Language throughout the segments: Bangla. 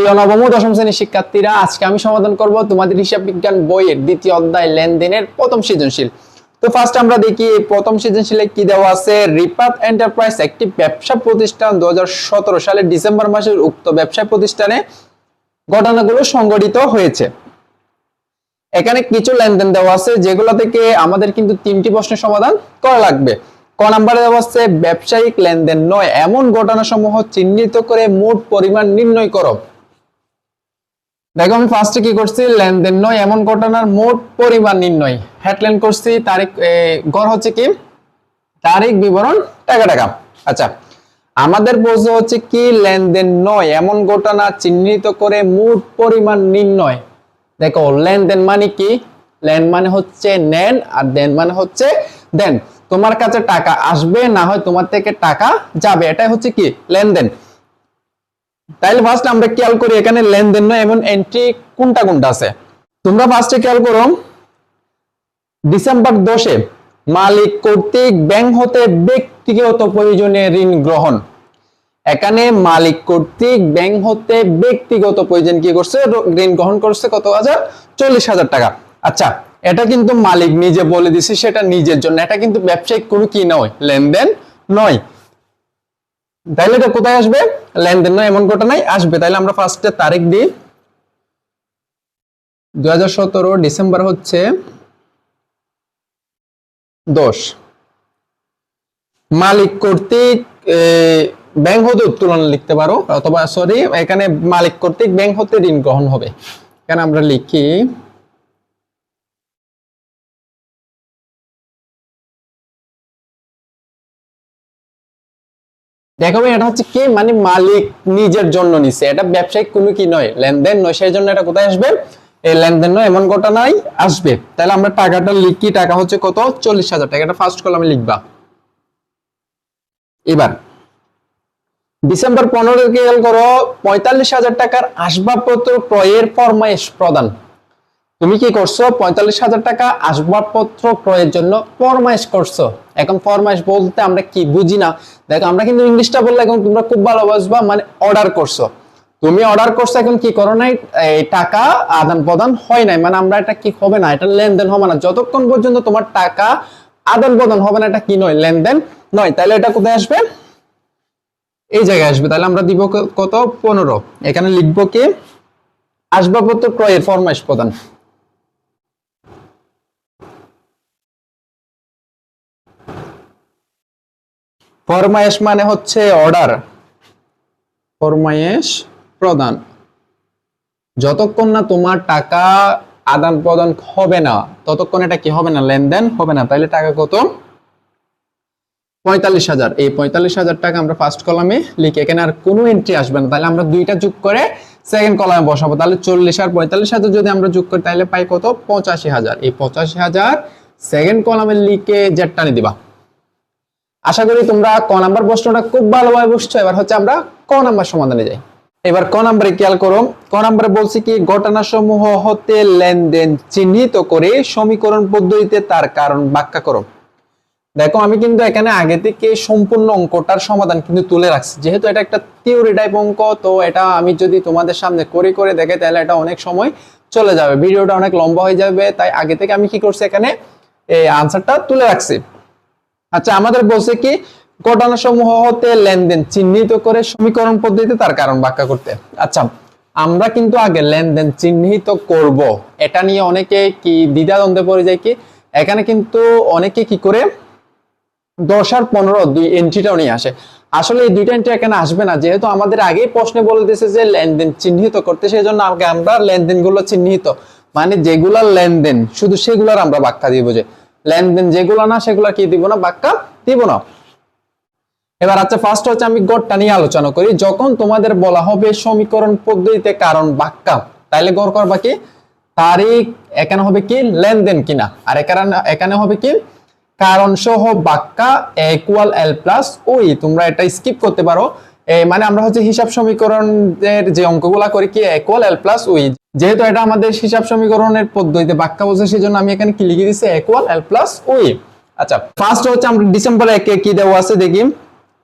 প্রিয় নবম দশম শ্রেণির শিক্ষার্থীরা, আজকে আমি সমাধান করব তোমাদের হিসাব বিজ্ঞান বইয়ের দ্বিতীয় অধ্যায় লেনদেনের প্রথম সৃজনশীল। তো ফার্স্ট আমরা দেখি প্রথম সৃজনশীলে কি দেওয়া আছে? রিপাত এন্টারপ্রাইজ একটি ব্যবসা প্রতিষ্ঠান দু সালের ডিসেম্বর মাসের উক্ত ব্যবসা প্রতিষ্ঠানে ঘটনাগুলো সংঘটিত হয়েছে। এখানে কিছু লেনদেন দেওয়া আছে, যেগুলো থেকে আমাদের কিন্তু তিনটি প্রশ্নের সমাধান করা লাগবে। ক নাম্বারে দেওয়া আছে, ব্যবসায়িক লেনদেন নয়, এমন ঘটনাসমূহ চিহ্নিত করে মোট পরিমাণ নির্ণয় করো। দেখো, আমি ফার্স্টে কি করছি? লেনদেন নয়, এমন ঘটনার মোট পরিমাণ নির্ণয়। হেডলাইন করছি, তারিখ গড় হচ্ছে কি? তারিখ বিবরণ, টাকা টাকা। আচ্ছা আমাদের প্রশ্ন হচ্ছে কি, লেনদেন নয়, এমন ঘটনা চিহ্নিত করে মোট পরিমাণ নির্ণয়। দেখো, লেনদেন মানে কি? লেন মানে হচ্ছে নেন, আর দেন মানে হচ্ছে দেন। তোমার কাছে টাকা আসবে, না হয় তোমার থেকে টাকা যাবে। এটাই হচ্ছে কি? লেনদেন। তাইলে ফার্স্ট আমরা খেয়াল করি এখানে লেনদেন নয় এমন এন্ট্রি কোনটা কোনটা আছে। তোমরা ফার্স্টে খেয়াল করো, ডিসেম্বর দশে মালিক কর্তৃক ব্যাংক হতে ব্যক্তিগত প্রয়োজনে ঋণ গ্রহণ। এখানে মালিক কর্তৃক ব্যাংক হতে ব্যক্তিগত প্রয়োজন কি করছে? ঋণ গ্রহণ করছে কত হাজার? চল্লিশ হাজার টাকা। আচ্ছা এটা কিন্তু মালিক নিজে বলে দিছে, সেটা নিজের জন্য। এটা কিন্তু ব্যবসায়িক কোনো কি নয়, লেনদেন নয়। তাইলে এটা কোথায় আসবে? লেনদেন নয়, এমন ঘটনায় আসবে। তাইলে আমরা ফার্স্টে তারিখ দিই। দুই ডিসেম্বর হচ্ছে দশ। মালিক কর্তৃক ব্যাংক হতে উত্তোলন লিখতে পারো, অথবা সরি এখানে মালিক কর্তৃক ব্যাংক হতে ঋণ গ্রহণ হবে। এখানে আমরা লিখি দেখো ভাই, এটা হচ্ছে কি? মানে মালিক নিজের জন্য নিছে। এটা ব্যবসায়িক কোনো কি নয় লেনদেন নয় সেই জন্য এটা কোথায় আসবে? এই লেনদেন নয় এমন ঘটনাই আসবে। তাহলে আমরা টাকাটা লিখি টাকা হচ্ছে কত? চল্লিশ হাজার টাকা। এটা ফার্স্ট কলামে লিখবা। এবার ডিসেম্বর পনেরো খেয়াল করো পঁয়তাল্লিশ হাজার টাকার আসবাবপত্র ক্রয়ের ফরমাইশ প্রদান। তুমি কি করছ? পঁয়তাল্লিশ হাজার টাকা আসবাবপত্র ক্রয়ের জন্য ফরমাইশ করছ। এখন ফরমাইশ বলতে আমরা কি বুঝি না? দেখো, আমরা কিন্তু ইংলিশটা বললে এখন তোমরা খুব ভালো বুঝবা মানে অর্ডার করছ। তুমি অর্ডার করছ, এখন কি করো নাই? টাকা আদান প্রদান হয় নাই। মানে আমরা এটা কি হবে না? এটা লেনদেন হবে না। যতক্ষণ পর্যন্ত তোমার টাকা আদান প্রদান হবে না, এটা কি নয়? লেনদেন নয়। তাহলে এটা কোথায় আসবে? এই জায়গায় আসবে। তাহলে আমরা দিব কত? পনেরো। এখানে লিখব কি? আসবাবপত্র ক্রয়ের ফরমাইশ প্রদান। ফরমায়েশ মানে হচ্ছে অর্ডার। ফরমায়েশ প্রদান। যতক্ষণ না তোমার টাকা আদান প্রদান হবে না, ততক্ষণ এটা কি হবে না? লেনদেন হবে না। তাইলে টাকা কত? পঁয়তাল্লিশ হাজার। এই পঁয়তাল্লিশ হাজার টাকা আমরা ফার্স্ট কলামে লিখি, এখানে আর কোনো এন্ট্রি আসবে না। তাহলে আমরা দুইটা যোগ করে সেকেন্ড কলামে বসাবো। তাহলে চল্লিশ আর পঁয়তাল্লিশ হাজার যদি আমরা যোগ করি তাহলে পাই কত? পঁচাশি হাজার। এই পঁচাশি হাজার সেকেন্ড কলামে লিখে টানি দিবা। আশা করি তোমরা ক নাম্বার প্রশ্নটা খুব ভালোভাবে বুঝছ। এবার হচ্ছে আমরা ক নাম্বার সমাধানে যাই। এবার ক নাম্বারে খেয়াল করো। ক নাম্বারে বলছি কি ঘটনা সমূহ হতে লেনদেন চিহ্নিত করে সমীকরণ পদ্ধতিতে তার কারণ ব্যাখ্যা করো। দেখো, আমি কিন্তু এখানে আগে থেকে সম্পূর্ণ অঙ্কটার সমাধান কিন্তু তুলে রাখছি। যেহেতু এটা একটা থিওরি টাইপ অঙ্ক, তো এটা আমি যদি তোমাদের সামনে করে করে দেখে, তাহলে এটা অনেক সময় চলে যাবে। ভিডিওটা অনেক লম্বা হয়ে যাবে, তাই আগে থেকে আমি কি করছি এখানে, এই আনসারটা তুলে রাখছি। আচ্ছা আমাদের বলছে কি ঘটনা সমূহ হতে লেনদেন চিহ্নিত করে সমীকরণ পদ্ধতিতে তার কারণ ব্যাখ্যা করতে। আচ্ছা আমরা কিন্তু আগে লেনদেন চিহ্নিত করব। এটা নিয়ে অনেকে কি দ্বিধাদ্বন্দ্বে পড়ে যায় কি? এখানে কিন্তু অনেকে কি করে, দশ আর পনেরো দুই এন্ট্রিটাও নিয়ে আসে। আসলে এই দুইটা এন্ট্রি এখানে আসবে না, যেহেতু আমাদের আগেই প্রশ্নে বলে দিয়েছে যে লেনদেন চিহ্নিত করতে সেই জন্য আগে আমরা লেনদেনগুলো চিহ্নিত। মানে যেগুলা লেনদেন, শুধু সেগুলার আমরা ব্যাখ্যা দিব যে লেনদেন যেগুলো না, সেগুলা কি দিব না ব্যাখ্যা দিব না। এবার আচ্ছা ফার্স্ট হচ্ছে আমি গড়টা নিয়ে আলোচনা করি। যখন তোমাদের বলা হবে সমীকরণ পদ্ধতিতে কারণ ব্যাখ্যা তাইলে গড় করবা কি? তারিখ, এখানে হবে কি? লেনদেন কিনা। আর এখানে এখানে হবে কি? কারণ সহ বাক্যা ইকুয়াল এল প্লাস ওই, তোমরা এটা স্কিপ করতে পারো। মানে আমরা হচ্ছে হিসাব সমীকরণের যে অঙ্কগুলা করি কি ইকুয়াল এল প্লাস ওই যেহেতু এটা আমাদের হিসাব সমীকরণের পদ্ধতিতে বাক্যা বোঝে সেই জন্য আমি এখানে কি লিখে দিচ্ছি ইকুয়াল এল প্লাস ওই আচ্ছা ফার্স্ট হচ্ছে আমরা ডিসেম্বর একে কি দেওয়া আছে দেখি।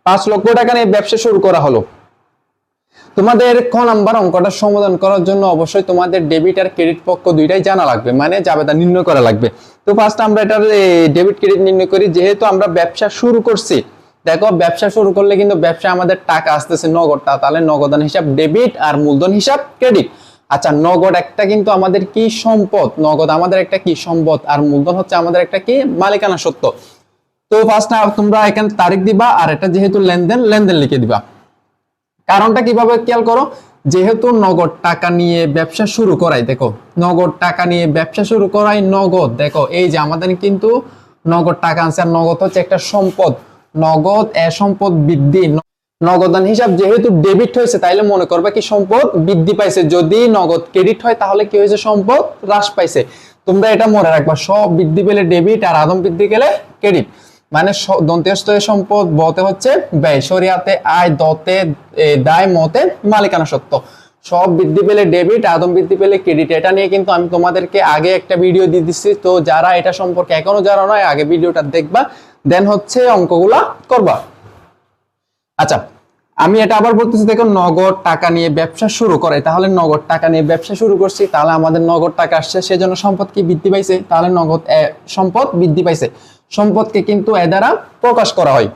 পাঁচ লক্ষ টাকা নিয়ে ব্যবসা শুরু করা হলো। তোমাদের ক নাম্বার অঙ্কটা সমাধান করার জন্য অবশ্যই তোমাদের ডেবিট আর ক্রেডিট পক্ষ দুইটাই জানা লাগবে মানে জাবেদা নির্ণয় করা লাগবে। তো ফার্স্ট আমরা এটার ডেবিট ক্রেডিট নির্ণয় করি, যেহেতু আমরা ব্যবসা শুরু করছি দেখো, ব্যবসা শুরু করলে কিন্তু ব্যবসা আমাদের টাকা আসতেছে নগদটা। তাহলে নগদান হিসাব ডেবিট আর মূলধন হিসাব ক্রেডিট। আচ্ছা নগদ একটা কিন্তু আমাদের কি সম্পদ? নগদ আমাদের একটা কি সম্পদ? আর মূলধন হচ্ছে আমাদের একটা কি? মালিকানা সত্য। তো ফার্স্ট তোমরা এখানে তারিখ দিবা আর এটা যেহেতু লেনদেন লেনদেন লিখে দিবা। কারণটা কীভাবে খেয়াল করো? যেহেতু নগদ টাকা নিয়ে ব্যবসা শুরু করাই, দেখো, নগদ টাকা নিয়ে ব্যবসা শুরু করাই নগদ। দেখো, এই যে আমাদের কিন্তু নগদ টাকা আছে আর নগদ হচ্ছে একটা সম্পদ। নগদ এ সম্পদ বৃদ্ধি নগদান হিসাব যেহেতু ডেবিট হয়েছে, তাইলে মনে করবে কি সম্পদ বৃদ্ধি পাইছে। যদি নগদ ক্রেডিট হয়, তাহলে কি হয়েছে? সম্পদ হ্রাস পাইছে। তোমরা এটা মনে রাখবা, সব বৃদ্ধি পেলে ডেবিট আর আদম বৃদ্ধি গেলে ক্রেডিট মানে স- সম্পদ বতে হচ্ছে ব্যয় সরিয়াতে আয়, দতে দায়, মতে, মালিকানা সত্য। সব বৃদ্ধি পেলে ডেবিট আদম বৃদ্ধি পেলে ক্রেডিট এটা নিয়ে কিন্তু আমি তোমাদেরকে আগে একটা ভিডিও দিয়ে দিচ্ছি। তো যারা এটা সম্পর্কে এখনও জানো নয়, আগে ভিডিওটা দেখবা। দেন হচ্ছে অঙ্কগুলা করবা। আচ্ছা আমি এটা আবার বলতেছি, দেখো নগদ টাকা নিয়ে ব্যবসা শুরু করে, তাহলে নগদ টাকা নিয়ে ব্যবসা শুরু করছি, তাহলে আমাদের নগদ টাকা আসছে, সেজন্য সম্পদ কি বৃদ্ধি পাইছে? তাহলে নগদ সম্পদ বৃদ্ধি পাইছে। সম্পদকে কিন্তু এ দ্বারা প্রকাশ করা হয়।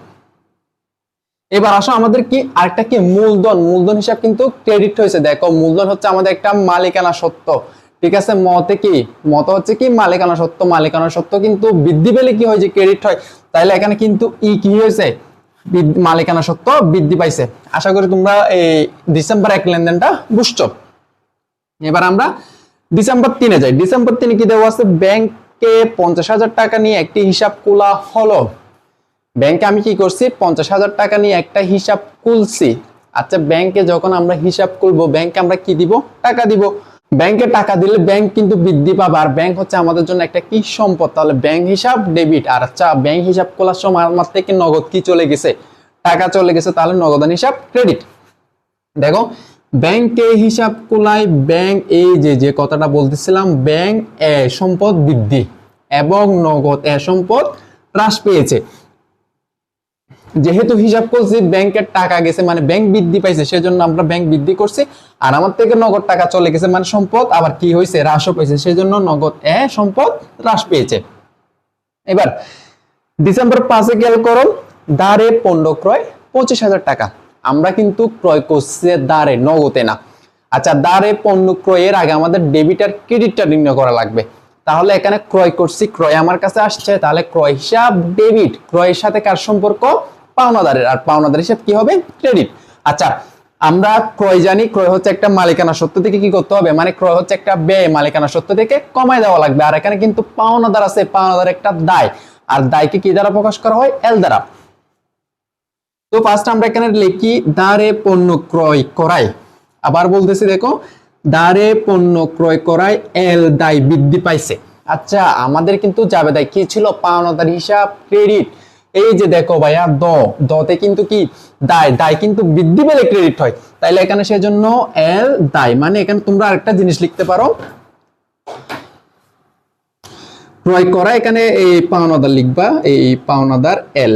এবার আসো আমাদের কি, আরেকটা কি? মূলধন। মূলধন হিসাব কিন্তু ক্রেডিট হয়েছে। দেখো, মূলধন হচ্ছে আমাদের একটা মালিকানা সত্য ঠিক আছে, মতে কি? মত হচ্ছে কি, মালিকানা সত্য মালিকানা সত্য কিন্তু বৃদ্ধি পেলে কি হয় যে ক্রেডিট হয়? তাহলে এখানে কিন্তু ই কি হয়েছে? মালিকানা সত্য বৃদ্ধি পাইছে। আশা করি তোমরা এই ডিসেম্বর এক লেনদেনটা বুঝছ। এবার আমরা ডিসেম্বর তিনে যাই। ডিসেম্বর তিনে কি দেওয়া আছে? ব্যাংকে পঞ্চাশ হাজার টাকা নিয়ে একটি হিসাব খোলা হলো। ব্যাংকে আমি কি করছি? পঞ্চাশ হাজার টাকা নিয়ে একটা হিসাব খুলছি। আচ্ছা ব্যাংকে যখন আমরা হিসাব খুলবো, ব্যাংকে আমরা কি দিব? টাকা দিব। ব্যাংকে টাকা দিলে ব্যাংক কিন্তু বৃদ্ধি পাবে। আর ব্যাংক হচ্ছে আমাদের জন্য একটা কি সম্পদ? তাহলে ব্যাংক হিসাব, ডেবিট। আর আচ্ছা ব্যাংক হিসাব খোলার সময় আমার থেকে নগদ কি চলে গেছে? টাকা চলে গেছে, তাহলে নগদান হিসাব, ক্রেডিট। দেখো, ব্যাংকে হিসাব খোলায় ব্যাংক এই যে যে কথাটা বলতেছিলাম, ব্যাংক এ সম্পদ বৃদ্ধি এবং নগদ এ সম্পদ হ্রাস পেয়েছে। যেহেতু হিসাব করছি ব্যাংকের টাকা গেছে মানে ব্যাংক বৃদ্ধি পাইছে, সেজন্য আমরা ব্যাংক বৃদ্ধি করছি। আর আমার থেকে নগদ টাকা চলে গেছে মানে সম্পদ, আবার কি হয়েছে হ্রাসও পেয়েছে সেজন্য নগদ, এ, সম্পদ হ্রাস পেয়েছে। এবার, ডিসেম্বর পাঁচে খেয়াল করো দাঁড়ে পণ্য ক্রয় পঁচিশ হাজার টাকা। আমরা কিন্তু ক্রয় করছি দাঁড়ে নগদে না। আচ্ছা দাঁড়ে পণ্য ক্রয়ের আগে আমাদের ডেবিট আর ক্রেডিটটা নির্ণয় করা লাগবে। তাহলে এখানে ক্রয় করছি, ক্রয় আমার কাছে আসছে, তাহলে ক্রয় হিসাব ডেবিট ক্রয়ের সাথে কার সম্পর্ক? পাওনাদারের, আর পাওনাদার হিসাব কি হবে? ক্রেডিট। আচ্ছা আমরা ক্রয় জানি, ক্রয় হচ্ছে একটা মালিকানা সত্য থেকে কি করতে হবে? মানে ক্রয় হচ্ছে একটা ব্যয় মালিকানা সত্য থেকে কমায় দেওয়া লাগবে। আর এখানে কিন্তু পাওনাদার আছে, পাওনাদার একটা দায়। আর দায়কে কি দ্বারা প্রকাশ করা হয়? এল দ্বারা। তো ফার্স্ট আমরা এখানে লিখি দাঁড়ে পণ্য ক্রয় করাই আবার বলতেছি, দেখো দাঁড়ে পণ্য ক্রয় করায় এল দায় বৃদ্ধি পাইছে। আচ্ছা আমাদের কিন্তু যাবে দায় কি ছিল? পাওনাদার হিসাব, ক্রেডিট। এই যে দেখো ভাইয়া, দ, দতে কিন্তু কি? দায়। দায় কিন্তু বৃদ্ধি পেলে ক্রেডিট হয়। তাইলে এখানে সেজন্য এল দায়। মানে এখানে তোমরা আরেকটা জিনিস লিখতে পারো। ক্রয় করা, এখানে এই পাওনাদার লিখবা, এই পাওনাদার এল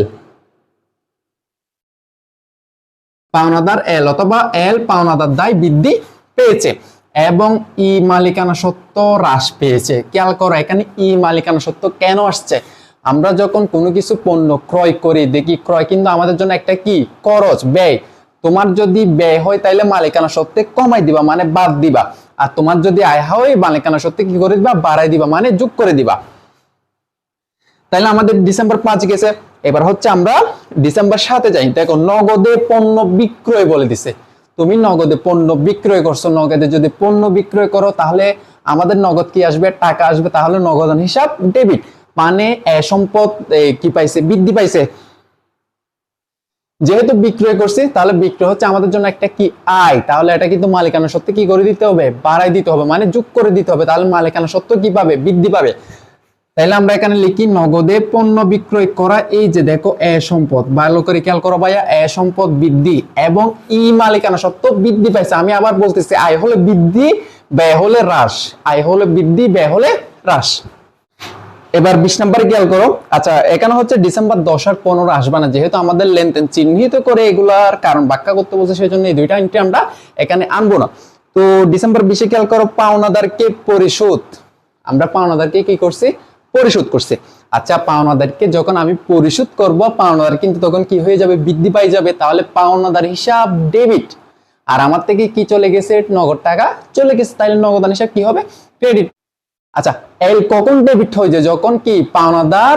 পাওনাদার এল অথবা এল পাওনাদার দায় বৃদ্ধি পেয়েছে। এবং ই মালিকানা সত্ত্ব হ্রাস পেয়েছে। খেয়াল করো, এখানে ই মালিকানা সত্ত্ব কেন আসছে? আমরা যখন কোনো কিছু পণ্য ক্রয় করি, দেখি ক্রয় কিন্তু আমাদের জন্য একটা কি? খরচ, ব্যয়। তোমার যদি ব্যয় হয়, তাইলে মালিকানা সত্ত্বে কমাই দিবা মানে বাদ দিবা। আর তোমার যদি আয় হয়, মালিকানা সত্ত্বে কি করে দিবা? বাড়াই দিবা মানে যোগ করে দিবা। তাহলে আমাদের ডিসেম্বর পাঁচ গেছে। এবার হচ্ছে আমরা ডিসেম্বর সাথে যাই। দেখো, নগদে পণ্য বিক্রয় বলে দিছে। তুমি নগদে পণ্য বিক্রয় করছ। নগদে যদি পণ্য বিক্রয় করো, তাহলে আমাদের নগদ কি আসবে? টাকা আসবে। তাহলে নগদান হিসাব ডেবিট এ, সম্পদ কি পাইছে, বৃদ্ধি পাইছে। যেহেতু বিক্রয় করছি, তাহলে বিক্রয় হচ্ছে আমাদের জন্য একটা কি আয়। তাহলে এটা কিন্তু মালিকানা সত্ত্বে কি করে দিতে হবে? বাড়াই দিতে হবে মানে যোগ করে দিতে হবে। তাহলে মালিকানা সত্ত্ব কি পাবে? বৃদ্ধি পাবে। তাইলে আমরা এখানে লিখি, নগদে পণ্য বিক্রয় করা, এই যে দেখো, এ, সম্পদ। ভালো করে খেয়াল করো ভাইয়া, এ, সম্পদ বৃদ্ধি এবং ই মালিকানা সত্ত্ব বৃদ্ধি পাইছে। আমি আবার বলতেছি, আয় হলে বৃদ্ধি, ব্যয় হলে হ্রাস। আয় হলে বৃদ্ধি, ব্যয় হলে হ্রাস। এবার বিশ নাম্বারে খেয়াল করো। আচ্ছা এখানে হচ্ছে ডিসেম্বর দশ আর পনেরো আসবে না, যেহেতু আমাদের লেনদেন চিহ্নিত করে এগুলার কারণ ব্যাখ্যা করতে বলছে সেই জন্য এই দুইটা এন্ট্রি আমরা এখানে আনব না। তো ডিসেম্বর বিশে খেয়াল করো, পাওনাদারকে পরিশোধ। আমরা পাওনাদারকে কি করছি? পরিশোধ করছি। আচ্ছা পাওনাদারকে যখন আমি পরিশোধ করব, পাওনাদার কিন্তু তখন কি হয়ে যাবে? বৃদ্ধি পাই যাবে। তাহলে পাওনাদার হিসাব ডেবিট আর আমার থেকে কি চলে গেছে? নগদ টাকা চলে গেছে। তাহলে নগদান হিসাব কি হবে? ক্রেডিট আচ্ছা এল কখন ডেবিট হয়ে যায় যখন কি পাওনাদার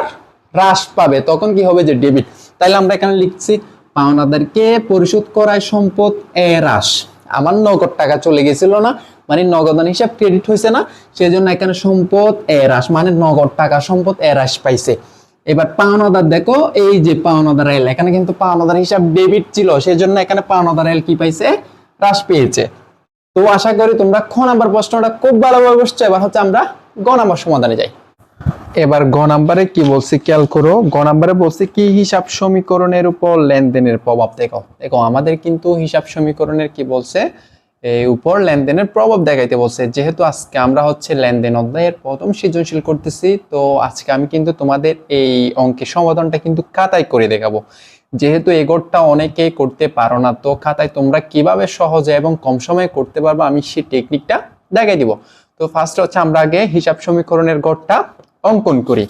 হ্রাস পাবে, তখন কি হবে যে ডেবিট তাহলে আমরা এখানে লিখছি, পাওনাদারকে পরিশোধ করায় সম্পদ এ হ্রাস। আমার নগদ টাকা চলে গেছিল না মানে নগদান হিসাব ক্রেডিট হয়েছে না সেই জন্য এখানে সম্পদ এ হ্রাস মানে নগদ টাকা সম্পদ এ হ্রাস পাইছে। এবার পাওনাদার দেখো, এই যে পাওনাদার এল, এখানে কিন্তু পাওনাদার হিসাব ডেবিট ছিল সেই জন্য এখানে পাওনাদার এল কি পাইছে? হ্রাস পেয়েছে। তো আশা করি তোমরা খ নাম্বার প্রশ্নটা খুব ভালোভাবে বুঝছ, এবার হচ্ছে আমরা গ নাম্বার সমাধানে যাই। এবার গ নাম্বারে কি বলছি খেয়াল করো? গ নাম্বারে বলছি কি হিসাব সমীকরণের উপর লেনদেনের প্রভাব? দেখো দেখো, আমাদের কিন্তু হিসাব সমীকরণের কি বলছে? এই উপর লেনদেনের প্রভাব দেখাইতে বলছে। যেহেতু আজকে আমরা হচ্ছে লেনদেন অধ্যায়ের প্রথম সৃজনশীল করতেছি, তো আজকে আমি কিন্তু তোমাদের এই অঙ্কের সমাধানটা কিন্তু খাতায় করে দেখাবো। যেহেতু এগোরটা অনেকেই করতে পারো না, তো খাতায় তোমরা কীভাবে সহজে এবং কম সময়ে করতে পারবে আমি সেই টেকনিকটা দেখাই দিব। তো ফার্স্ট হচ্ছে আমরা আগে হিসাব সমীকরণের গড়টা অঙ্কন করি।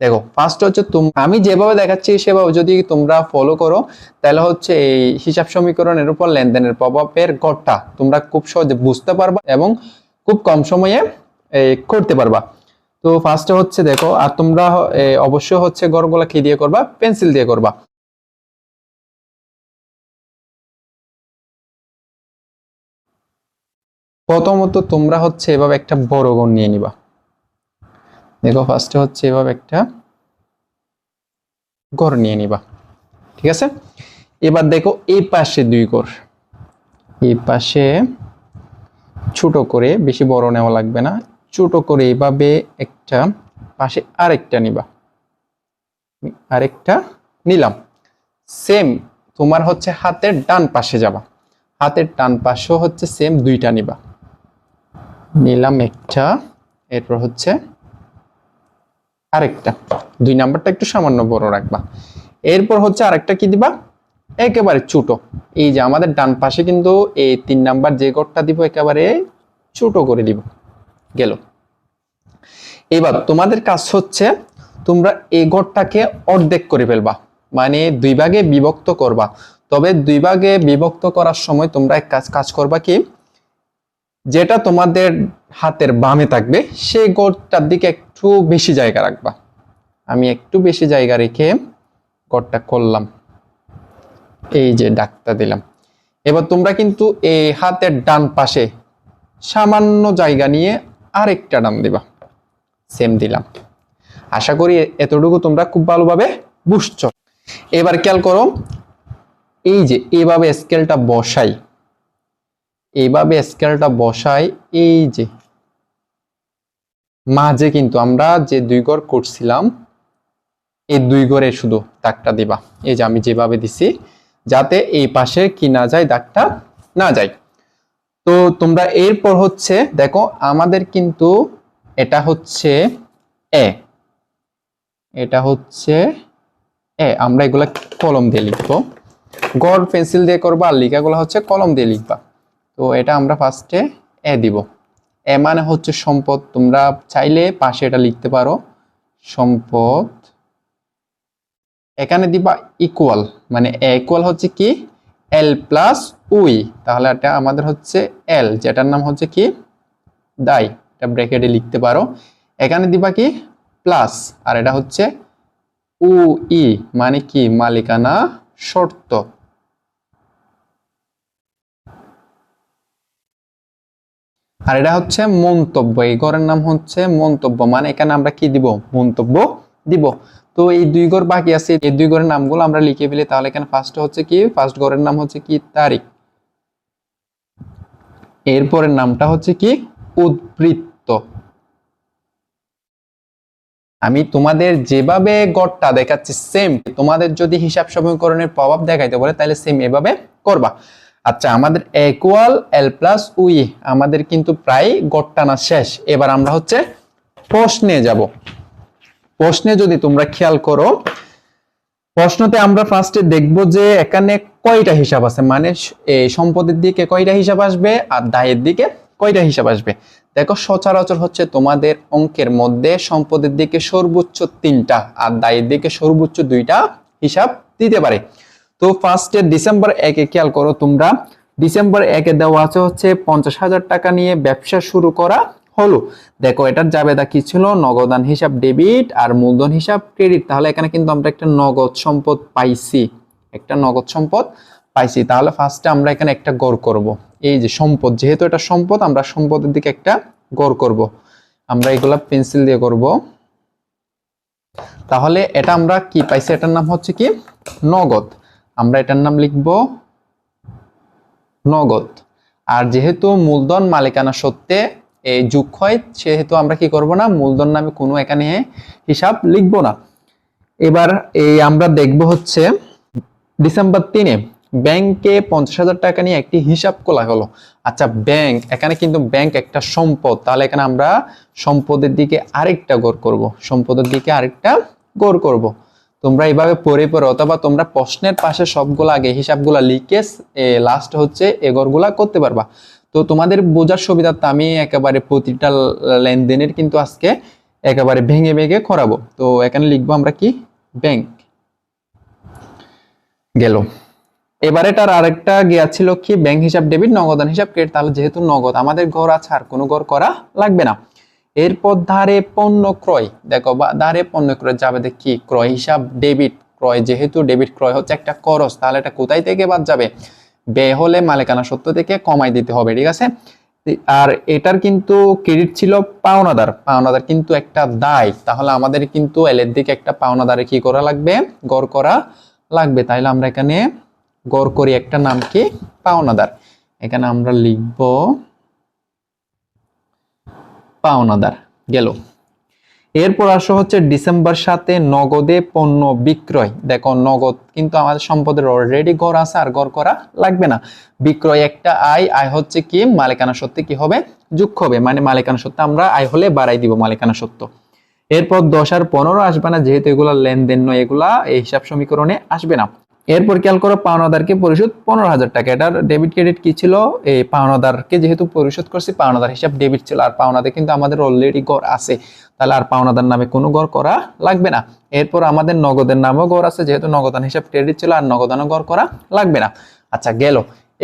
দেখো ফার্স্ট হচ্ছে আমি যেভাবে দেখাচ্ছি সেভাবে যদি তোমরা ফলো করো, তাহলে হচ্ছে এই হিসাব সমীকরণের উপর লেনদেনের প্রভাবের গড়টা তোমরা খুব সহজে বুঝতে পারবা এবং খুব কম সময়ে করতে পারবা। তো ফার্স্টে হচ্ছে দেখো, আর তোমরা অবশ্যই হচ্ছে গড়গুলা কি দিয়ে করবা? পেন্সিল দিয়ে করবা। প্রথমত তোমরা হচ্ছে এভাবে একটা বড় গণ নিয়ে নিবা। দেখো ফার্স্টে হচ্ছে এভাবে একটা গড় নিয়ে নিবা, ঠিক আছে? এবার দেখো এই পাশে দুই গড় এই পাশে ছোট করে বেশি বড় নেওয়া লাগবে না, ছোট করে এভাবে একটা পাশে আরেকটা নিবা, আরেকটা নিলাম। সেম তোমার হচ্ছে হাতের ডান পাশে যাবা, হাতের ডান পাশেও হচ্ছে সেম দুইটা নিবা। নিলাম একটা এরপর হচ্ছে আরেকটা। দুই নাম্বারটা একটু সামান্য বড় রাখবা। এরপর হচ্ছে আরেকটা কি দিবা? একেবারে ছোট। এই যে আমাদের ডান পাশে কিন্তু এই তিন নাম্বার যে গড়টা দিব, একেবারে ছোট করে দিব। গেল। এবার তোমাদের কাজ হচ্ছে তোমরা এই গড়টাকে অর্ধেক করে ফেলবা। মানে দুই ভাগে বিভক্ত করবা। তবে দুই ভাগে বিভক্ত করার সময় তোমরা এক কাজ কাজ করবা কি? যেটা তোমাদের হাতের বামে থাকবে, সেই গড়টার দিকে একটু বেশি জায়গা রাখবা। আমি একটু বেশি জায়গা রেখে গড়টা করলাম। এই যে ডাকটা দিলাম। এবার তোমরা কিন্তু এই হাতের ডান পাশে সামান্য জায়গা নিয়ে আরেকটা ডান দিবা। সেম দিলাম। আশা করি এতটুকু তোমরা খুব ভালোভাবে বুঝছ। এবার খেয়াল করো, এই যে এইভাবে স্কেলটা বসাই এইভাবে স্কেলটা বসাই, এই যে। মাঝে কিন্তু আমরা যে দুই গড় করছিলাম, এই দুই গড়ে শুধু দাগটা দিবা। এই যে আমি যেভাবে দিছি, যাতে এই পাশে কি না যায়, দাগটা না যায়। তো তোমরা এরপর হচ্ছে, দেখো, আমাদের কিন্তু এটা হচ্ছে এ এটা হচ্ছে এ আমরা এগুলা কলম দিয়ে লিখব। গড় পেন্সিল দিয়ে করবা, আর লিখাগুলো হচ্ছে কলম দিয়ে লিখবা। তো এটা আমরা ফার্স্টে এ দিব। এ মানে হচ্ছে সম্পদ। তোমরা চাইলে পাশে এটা লিখতে পারো। সম্পদ এখানে দিবা ইকুয়াল মানে ইকুয়াল হচ্ছে কি? এল প্লাস উই তাহলে এটা আমাদের হচ্ছে এল যেটার নাম হচ্ছে কি? দাই। এটা ব্র্যাকেটে লিখতে পারো। এখানে দিবা কি? প্লাস আর এটা হচ্ছে উ ই মানে কি? মালিকানা শর্ত। আর এটা হচ্ছে মন্তব্য, এই ঘরের নাম হচ্ছে মন্তব্য মানে এখানে আমরা কি দিব? মন্তব্য দিব। তো এই দুই ঘর বাকি আছে, এই দুই ঘরের নামগুলো আমরা লিখে ফেলি, তাহলে এখানে ফার্স্ট হচ্ছে কি? ফার্স্ট ঘরের নাম হচ্ছে কি? তারিখ। এরপরের নামটা হচ্ছে কি? উদ্বৃত্ত। আমি তোমাদের যেভাবে গড়টা দেখাচ্ছি সেম তোমাদের যদি হিসাব সমীকরণের প্রভাব দেখাইতে বলে, তাহলে সেম এভাবে করবা। আচ্ছা আমাদের একুয়াল এল প্লাস উই আমাদের কিন্তু প্রায় গড়টা না শেষ। এবার আমরা হচ্ছে প্রশ্নে যাব। প্রশ্নে যদি তোমরা খেয়াল করো, প্রশ্নতে আমরা ফার্স্টে দেখব যে এখানে কয়টা হিসাব আছে। মানে সম্পদের দিকে কয়টা হিসাব আসবে আর দায়ের দিকে কয়টা হিসাব আসবে? দেখো, সচরাচর হচ্ছে তোমাদের অঙ্কের মধ্যে সম্পদের দিকে সর্বোচ্চ তিনটা আর দায়ের দিকে সর্বোচ্চ দুইটা হিসাব দিতে পারে। তো ফার্স্টে ডিসেম্বর একে খেয়াল করো তোমরা। ডিসেম্বর একে দেওয়া আছে হচ্ছে পঞ্চাশ হাজার টাকা নিয়ে ব্যবসা শুরু করা হলো। দেখো, এটার জাবেদা কি ছিল? নগদান হিসাব ডেবিট আর মূলধন হিসাব ক্রেডিট তাহলে এখানে কিন্তু আমরা একটা নগদ সম্পদ পাইছি। একটা নগদ সম্পদ পাইছি। তাহলে ফার্স্টে আমরা এখানে একটা গড় করব। এই যে সম্পদ, যেহেতু এটা সম্পদ, আমরা সম্পদের দিকে একটা গড় করব। আমরা এগুলা পেন্সিল দিয়ে করব। তাহলে এটা আমরা কি পাইছি? এটার নাম হচ্ছে কি? নগদ। আমরা এটার নাম লিখব নগদ। আর যেহেতু মূলধন মালিকানা সত্ত্বে এই যুগ হয়, সেহেতু আমরা কি করব না, মূলধন নামে কোনো এখানে হিসাব লিখব না। এবার এই আমরা দেখব হচ্ছে ডিসেম্বর তিনে ব্যাংকে পঞ্চাশ হাজার টাকা নিয়ে একটি হিসাব খোলা হলো। আচ্ছা ব্যাংক, এখানে কিন্তু ব্যাংক একটা সম্পদ, তাহলে এখানে আমরা সম্পদের দিকে আরেকটা গড় করব, সম্পদের দিকে আরেকটা গড় করব। তোমরা এইভাবে পড়ে পড়ে, অথবা তোমরা প্রশ্নের পাশে সবগুলো আগে হিসাবগুলো লিখে লাস্ট হচ্ছে এগরগুলা করতে পারবা। তো তোমাদের বোঝার সুবিধার্থে আমি একেবারে প্রতিটা লেনদেনের কিন্তু আজকে একেবারে ভেঙে ভেঙে করাবো। তো এখানে লিখব আমরা কি? ব্যাংক গেল। এবারে তার আরেকটা গিয়া ছিল কি? ব্যাংক হিসাব ডেবিট নগদান হিসাব ক্রেডিট তাহলে যেহেতু নগদ, আমাদের ঘর আছে, আর কোনো ঘর করা লাগবে না। এরপর ধারে পণ্য ক্রয়। দেখো, বা ধারে পণ্য ক্রয় যাবে কি ক্রয়? হিসাব, ডেবিট ক্রয়। যেহেতু ডেবিট ক্রয় হচ্ছে একটা খরচ, তাহলে এটা কোথায় থেকে বাদ যাবে? ব্যয় হলে মালিকানা সত্য থেকে কমাই দিতে হবে, ঠিক আছে? আর এটার কিন্তু ক্রেডিট ছিল পাওনাদার। পাওনাদার কিন্তু একটা দায়। তাহলে আমাদের কিন্তু এলের দিকে একটা পাওনাদারে কি করা লাগবে? গড় করা লাগবে। তাইলে আমরা এখানে গড় করি একটা নাম কি? পাওনাদার। এখানে আমরা লিখব পাওনাদার, গেল। এরপর আসো হচ্ছে ডিসেম্বর সাথে নগদে পণ্য বিক্রয়। দেখো, নগদ কিন্তু আমাদের সম্পদের অলরেডি গড় আছে, আর গড় করা লাগবে না। বিক্রয় একটা আয় আয় হচ্ছে কি? মালিকানা সত্ত্বে কি হবে? যুগ হবে। মানে মালিকানা সত্ত্বে আমরা আয় হলে বাড়াই দিব মালিকানা সত্ত্ব। এরপর দশ আর পনেরো আসবে না, যেহেতু এগুলা লেনদেন নয়, এগুলা এই হিসাব সমীকরণে আসবে না। এরপর খেয়াল করো পাওনাদারকে পরিশোধ পনেরো হাজার টাকা। এটার ডেবিট ক্রেডিট কি ছিল? এই পাওনাদারকে যেহেতু পরিশোধ করছি, পাওনাদার হিসাব ডেবিট ছিল, আর পাওনাদার কিন্তু আমাদের অলরেডি গড় আছে। তাহলে আর পাওনাদার নামে কোনো গড় করা লাগবে না। এরপর আমাদের নগদের নামও গড় আছে, যেহেতু নগদান হিসাব ক্রেডিট ছিল, আর নগদানও গড় করা লাগবে না। আচ্ছা গেল।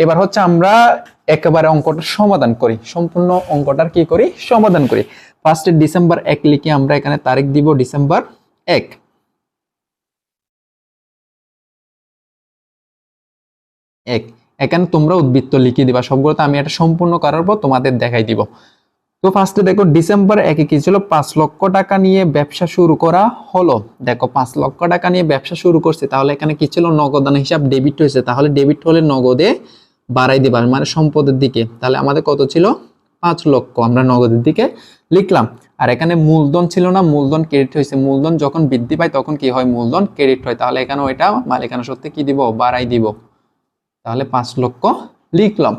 এবার হচ্ছে আমরা একেবারে অঙ্কটা সমাধান করি। সম্পূর্ণ অঙ্কটার কি করি? সমাধান করি। ফার্স্টে ডিসেম্বর এক লিখে আমরা এখানে তারিখ দিব ডিসেম্বর এক। এক। এখানে তোমরা উদ্বৃত্ত লিখে দিবা? সবগুলো আমি এটা সম্পূর্ণ করার পর তোমাদের দেখাই দিব। তো ফার্স্টে দেখো, ডিসেম্বর একে কি ছিল? পাঁচ লক্ষ টাকা নিয়ে ব্যবসা শুরু করা হলো। দেখো, পাঁচ লক্ষ টাকা নিয়ে ব্যবসা শুরু করছে, তাহলে এখানে কি ছিল? নগদান হিসাব ডেবিট হয়েছে। তাহলে ডেবিট হলে নগদে বাড়াই দিবা মানে সম্পদের দিকে। তাহলে আমাদের কত ছিল? পাঁচ লক্ষ। আমরা নগদের দিকে লিখলাম। আর এখানে মূলধন ছিল না, মূলধন ক্রেডিট হয়েছে। মূলধন যখন বৃদ্ধি পায়, তখন কি হয়? মূলধন ক্রেডিট হয়। তাহলে এখানে ওইটা মালিকানা সত্যি কি দিব? বাড়াই দিব। তাহলে পাঁচ লক্ষ লিখলাম।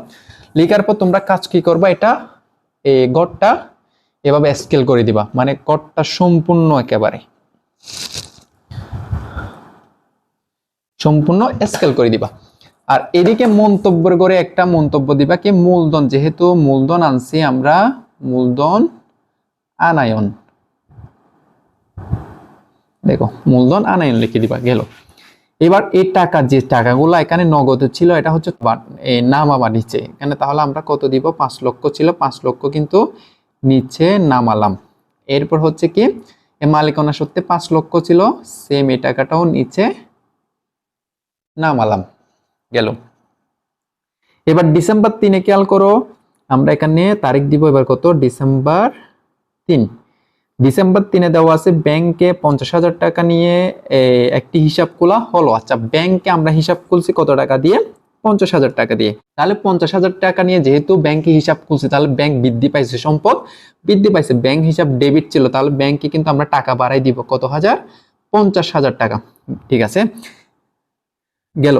লিখার পর তোমরা কাজ কি করবা? এটা এই গড়টা এভাবে স্কেল করে দিবা। মানে গড়টা সম্পূর্ণ একেবারে। সম্পূর্ণ স্কেল করে দিবা। আর এদিকে মন্তব্যের করে একটা মন্তব্য দিবা কি, মূলধন, যেহেতু মূলধন আনছি আমরা, মূলধন আনায়ন। দেখো, মূলধন আনায়ন লিখে দিবা, গেল। এবার এই টাকা যে টাকাগুলো এখানে নগদে ছিল, এটা হচ্ছে নামাবা নিচে। এখানে তাহলে আমরা কত দিব? পাঁচ লক্ষ ছিল, পাঁচ লক্ষ কিন্তু নিচে নামালাম। এরপর হচ্ছে কি মালিকানা সত্ত্বে পাঁচ লক্ষ ছিল সেম এই টাকাটাও নিচে নামালাম। গেল। এবার ডিসেম্বর তিনে খেয়াল করো, আমরা এখানে তারিখ দিব, এবার কত? ডিসেম্বর তিন। ডিসেম্বর তিনে দেওয়া আছে, ব্যাংকে পঞ্চাশ হাজার টাকা নিয়ে একটি হিসাব খোলা হলো। আচ্ছা ব্যাংকে আমরা হিসাব খুলছি কত টাকা দিয়ে? পঞ্চাশ হাজার টাকা দিয়ে। তাহলে পঞ্চাশ হাজার টাকা নিয়ে যেহেতু ব্যাংকে হিসাব খুলছে, তাহলে ব্যাংক বৃদ্ধি পাইছে সম্পদ। বৃদ্ধি পাইছে, ব্যাংক হিসাব ডেবিট ছিল, তাহলে ব্যাংকে কিন্তু আমরা টাকা বাড়াই দিব। কত হাজার? পঞ্চাশ হাজার টাকা। ঠিক আছে? গেল।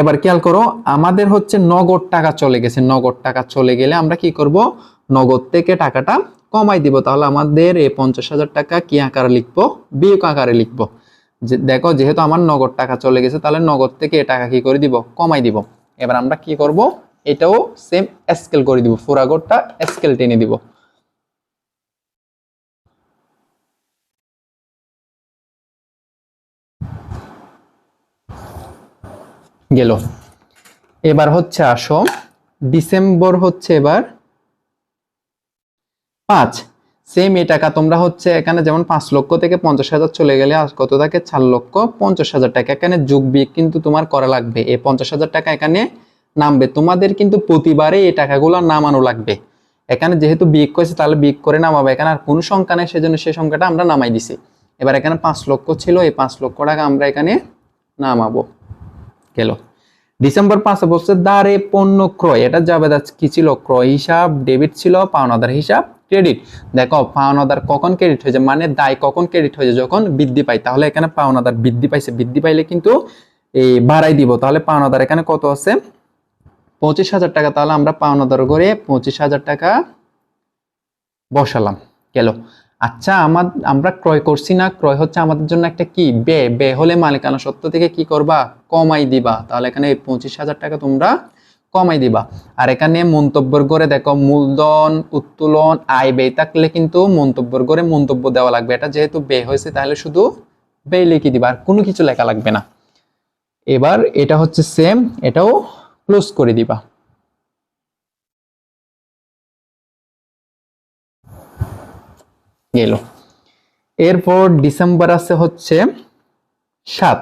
এবার খেয়াল করো, আমাদের হচ্ছে নগদ টাকা চলে গেছে। নগদ টাকা চলে গেলে আমরা কি করব? নগদ থেকে টাকাটা কমাই দিব, তাহলে আমাদের এই পঞ্চাশ হাজার টাকা কি আকারে লিখব? বিয়োগ আকারে লিখব। যে, দেখো, যেহেতু আমার নগদ টাকা চলে গেছে, তাহলে নগদ থেকে এই টাকা কি করে দিব? কমাই দিব। এবার আমরা কি করব? এটাও সেম স্কেল করে দিব ফুরাগোটটা স্কেল টেনে দিব। গেল। এবার হচ্ছে আসো, ডিসেম্বর হচ্ছে এবার পাঁচ। সেম এই টাকা তোমরা হচ্ছে এখানে যেমন পাঁচ লক্ষ থেকে পঞ্চাশ হাজার চলে গেলে কত থাকে? চার লক্ষ পঞ্চাশ হাজার টাকা। এখানে যোগ বিয়োগ কিন্তু তোমার করা লাগবে। এই পঞ্চাশ হাজার টাকা এখানে নামবে। তোমাদের কিন্তু প্রতিবারে এই টাকাগুলো নামানো লাগবে। এখানে যেহেতু বিয়োগ করেছে, তাহলে বিয়োগ করে নামাবে। এখানে আর কোনো সংখ্যা নেই, সেজন্য সেই সংখ্যাটা আমরা নামাই দিছি। এবার এখানে পাঁচ লক্ষ ছিল, এই পাঁচ লক্ষ টাকা আমরা এখানে নামাবো। গেল। ডিসেম্বর পাঁচে বলছে দ্বারে পণ্য ক্রয়। এটা যাবে কি ছিল? ক্রয় হিসাব, ডেবিট ছিল, পাওনাদার হিসাব ক্রেডিট দেখো পাওনাদার কখন ক্রেডিট হয়েছে? মানে দায় কখন ক্রেডিট হয়েছে? যখন বৃদ্ধি পায়, তাহলে এখানে পাওনাদার বৃদ্ধি পাইছে। বৃদ্ধি পাইলে কিন্তু এই বাড়াই দিব। তাহলে পাওনাদার এখানে কত আছে? পঁচিশ হাজার টাকা। তাহলে আমরা পাওনাদার করে পঁচিশ হাজার টাকা বসালাম। গেল। আচ্ছা আমার, আমরা ক্রয় করছি না। ক্রয় হচ্ছে আমাদের জন্য একটা কি? বে বে হলে মালিকানা সত্ত্ব থেকে কি করবা? কমাই দিবা। তাহলে এখানে পঁচিশ হাজার টাকা তোমরা কমাই দিবা। আর এখানে মন্তব্যর করে দেখো মূলধন, উত্তোলন, আয় ব্যয় থাকলে কিন্তু মন্তব্যর করে মন্তব্য দেওয়া লাগবে। এটা যেহেতু বে হয়েছে, তাহলে শুধু বে লিখে দিবা, আর কোনো কিছু লেখা লাগবে না। এবার এটা হচ্ছে সেম এটাও ক্লোজ করে দিবা। গেল। এরপর ডিসেম্বর আছে হচ্ছে সাত।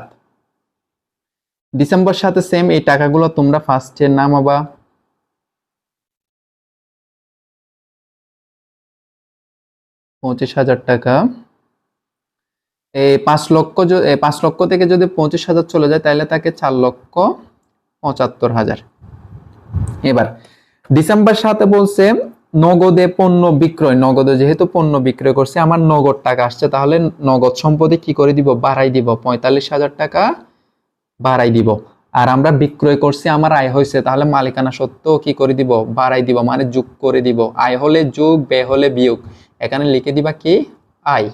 ডিসেম্বর সাথে সেম এই টাকাগুলো তোমরা ফার্স্টে নামাবা। পঁচিশ হাজার টাকা। এই পাঁচ লক্ষ পাঁচ লক্ষ থেকে যদি পঁচিশ হাজার চলে যায়, তাহলে তাকে চার লক্ষ পঁচাত্তর হাজার। এবার, ডিসেম্বর সাথে বলছে নগদে পণ্য বিক্রয়। নগদে যেহেতু পণ্য বিক্রয় করছে, আমার নগদ টাকা আসছে, তাহলে নগদ সম্পদে কি করে দিব? বাড়াই দিব, পঁয়তাল্লিশ হাজার টাকা বাড়াই দিব। আর আমরা বিক্রয় করছি, আমার আয় হয়েছে, তাহলে মালিকানা সত্ত্বেও কি করে দিব? বাড়াই দিব মানে যোগ করে দিব। আয় হলে যোগ, ব্যয় হলে বিয়োগ। এখানে লিখে দিবা কি? আয়।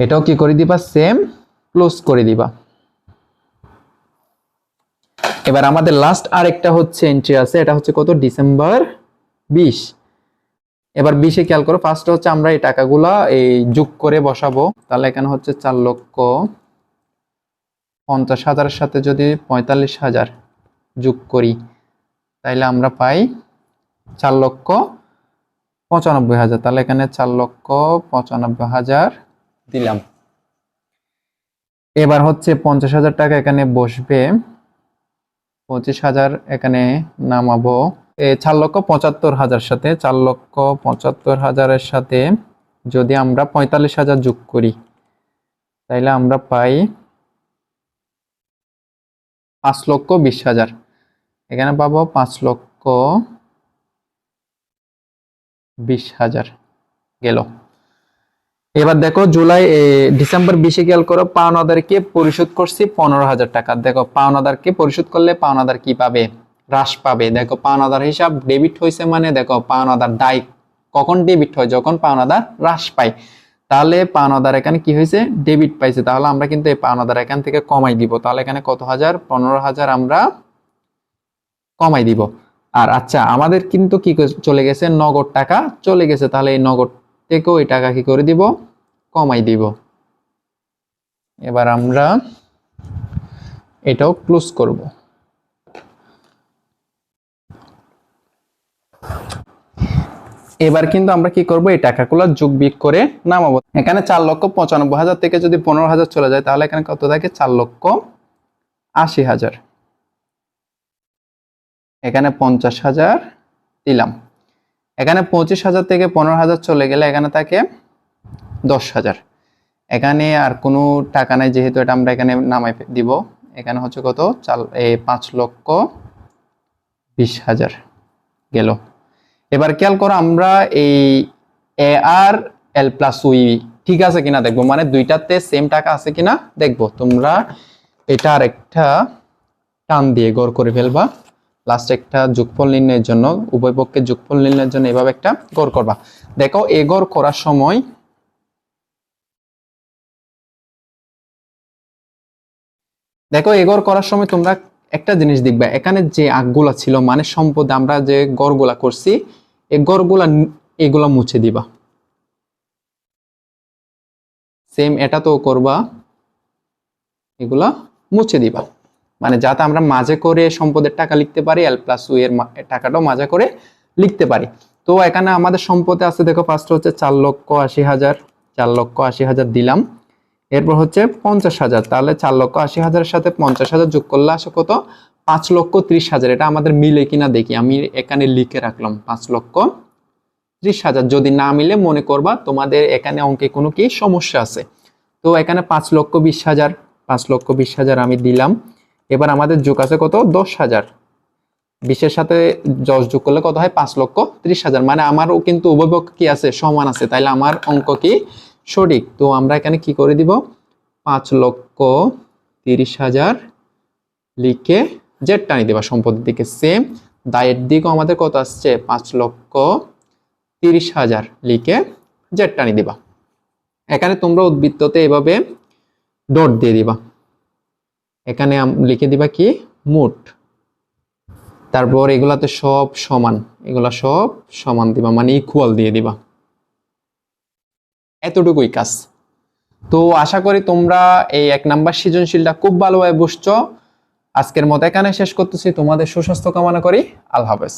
এটাও কি করে দিবা? সেম ক্লোজ করে দিবা। এবার আমাদের লাস্ট আরেকটা হচ্ছে এন্ট্রি আছে, এটা হচ্ছে কত? ডিসেম্বর বিশ। এবার বিশে খেয়াল করো ফার্স্ট হচ্ছে আমরা এই টাকাগুলা এই যোগ করে বসাবো। তাহলে এখানে হচ্ছে চার লক্ষ পঞ্চাশ হাজারের সাথে যদি পঁয়তাল্লিশ হাজার যোগ করি, তাইলে আমরা পাই চার লক্ষ পঁচানব্বই হাজার। তাহলে এখানে চার লক্ষ পঁচানব্বই হাজার দিলাম। এবার হচ্ছে পঞ্চাশ হাজার টাকা এখানে বসবে। পঁচিশ হাজার এখানে নামাবো। চার লক্ষ পঁচাত্তর হাজার সাথে, চার লক্ষ পঁচাত্তর হাজারের সাথে যদি আমরা পঁয়তাল্লিশ হাজার যোগ করি, তাইলে আমরা পাই পাঁচ লক্ষ বিশ হাজার। এখানে পাবো পাঁচ লক্ষ বিশ হাজার গেল। এবার দেখো জুলাই ডিসেম্বর বিশে খেয়াল করো পাওনাদারকে পরিশোধ করছি পনেরো হাজার টাকা। দেখো পাওনাদারকে পরিশোধ করলে পাওনাদার কি পাবে? হ্রাস পাবে। দেখো পাওনাদার হিসাব ডেবিট হয়েছে মানে দেখো পাওনাদার দায় কখন ডেবিট হয়? যখন পাওনাদার হ্রাস পায়। তাহলে পাওনাদার এখানে কি হয়েছে? ডেবিট পাইছে। তাহলে আমরা কিন্তু এই পাওনাদার এখান থেকে কমাই দিব। তাহলে এখানে কত হাজার? পনেরো হাজার আমরা কমাই দিব। আর আচ্ছা আমাদের কিন্তু কি চলে গেছে? নগদ টাকা চলে গেছে। তাহলে এই নগদ থেকেও এই টাকা কি করে দিব? কমাই দিব। এবার আমরা এটাও ক্লোজ করব। এবার কিন্তু আমরা কি করব? এই টাকাগুলো যোগ বিয়োগ করে নামাবো। এখানে চার লক্ষ পঁচানব্বই হাজার থেকে যদি পনেরো হাজার চলে যায়, তাহলে এখানে কত থাকে? চার লক্ষ আশি হাজার। এখানে পঞ্চাশ হাজার দিলাম। এখানে পঁচিশ হাজার থেকে পনেরো হাজার চলে গেলে এখানে থাকে দশ হাজার। এখানে আর কোনো টাকা নাই, যেহেতু এটা আমরা এখানে নামাই দিব। এখানে হচ্ছে কত? চাল পাঁচ লক্ষ বিশ হাজার গেল। এবার খেয়াল করো আমরা এই এ আর এল প্লাস উই ঠিক আছে কিনা দেখব? মানে দুইটাতে সেম টাকা আছে কিনা দেখব। তোমরা এটা আর একটা টান দিয়ে গড় করে ফেলবা। লাস্ট একটা যোগফল নির্ণয়ের জন্য, উভয় পক্ষের যোগফল নির্ণয়ের জন্য এভাবে একটা গড় করবা। দেখো, এ গড় করার সময় দেখো এগর করার সময় তোমরা একটা জিনিস দেখবে। এখানে যে আগগুলা ছিল মানে সম্পদ আমরা যে গড়গুলা করছি এই গড়গুলা এগুলা মুছে দিবা। সেম এটা তো করবা, এগুলা মুছে দিবা। মানে যাতে আমরা মাঝে করে সম্পদের টাকা লিখতে পারি এল প্লাস টু এর টাকাটাও মাঝে করে লিখতে পারি। তো এখানে আমাদের সম্পদে আছে, দেখো ফার্স্ট হচ্ছে চার লক্ষ আশি হাজার। চার লক্ষ আশি হাজার দিলাম। এরপর হচ্ছে পঞ্চাশ হাজার। তাহলে চার লক্ষ আশি হাজারের সাথে পঞ্চাশ হাজার যোগ করলে আসে কত? পাঁচ লক্ষ ত্রিশ হাজার। এটা আমাদের মিলে কিনা দেখি। আমি এখানে লিখে রাখলাম পাঁচ লক্ষ ত্রিশ হাজার। যদি না মিলে মনে করবা তোমাদের এখানে অঙ্কে কোনো কি সমস্যা আছে। তো এখানে পাঁচ লক্ষ বিশ হাজার, পাঁচ লক্ষ বিশ হাজার আমি দিলাম। এবার আমাদের যোগ আছে কত? দশ হাজার। বিশের সাথে দশ যোগ করলে কত হয়? পাঁচ লক্ষ ত্রিশ হাজার। মানে আমারও কিন্তু উভয় কি আছে? সমান আছে। তাইলে আমার অঙ্ক কি সঠিক? তো আমরা এখানে কি করে দিব? পাঁচ লক্ষ তিরিশ হাজার লিখে জেড টানি দেবা সম্পদের দিকে সেম দায়ের দিকও আমাদের কত আসছে? পাঁচ লক্ষ তিরিশ হাজার লিখে জেড টানি দিবা। এখানে তোমরা উদ্বৃত্ততে এভাবে ডট দিয়ে দিবা। এখানে লিখে দিবা কি? মোট। তারপর এগুলাতে সব সমান। এগুলা সব সমান দিবা। মানে ইকুয়াল দিয়ে দিবা। এতটুকুই কাজ। তো আশা করি তোমরা এই এক নাম্বার সৃজনশীলটা খুব ভালোভাবে বুঝছ। আজকের মতো এখানে শেষ করতেছি। তোমাদের সুস্বাস্থ্য কামনা করি। আল্লাহ হাফেজ।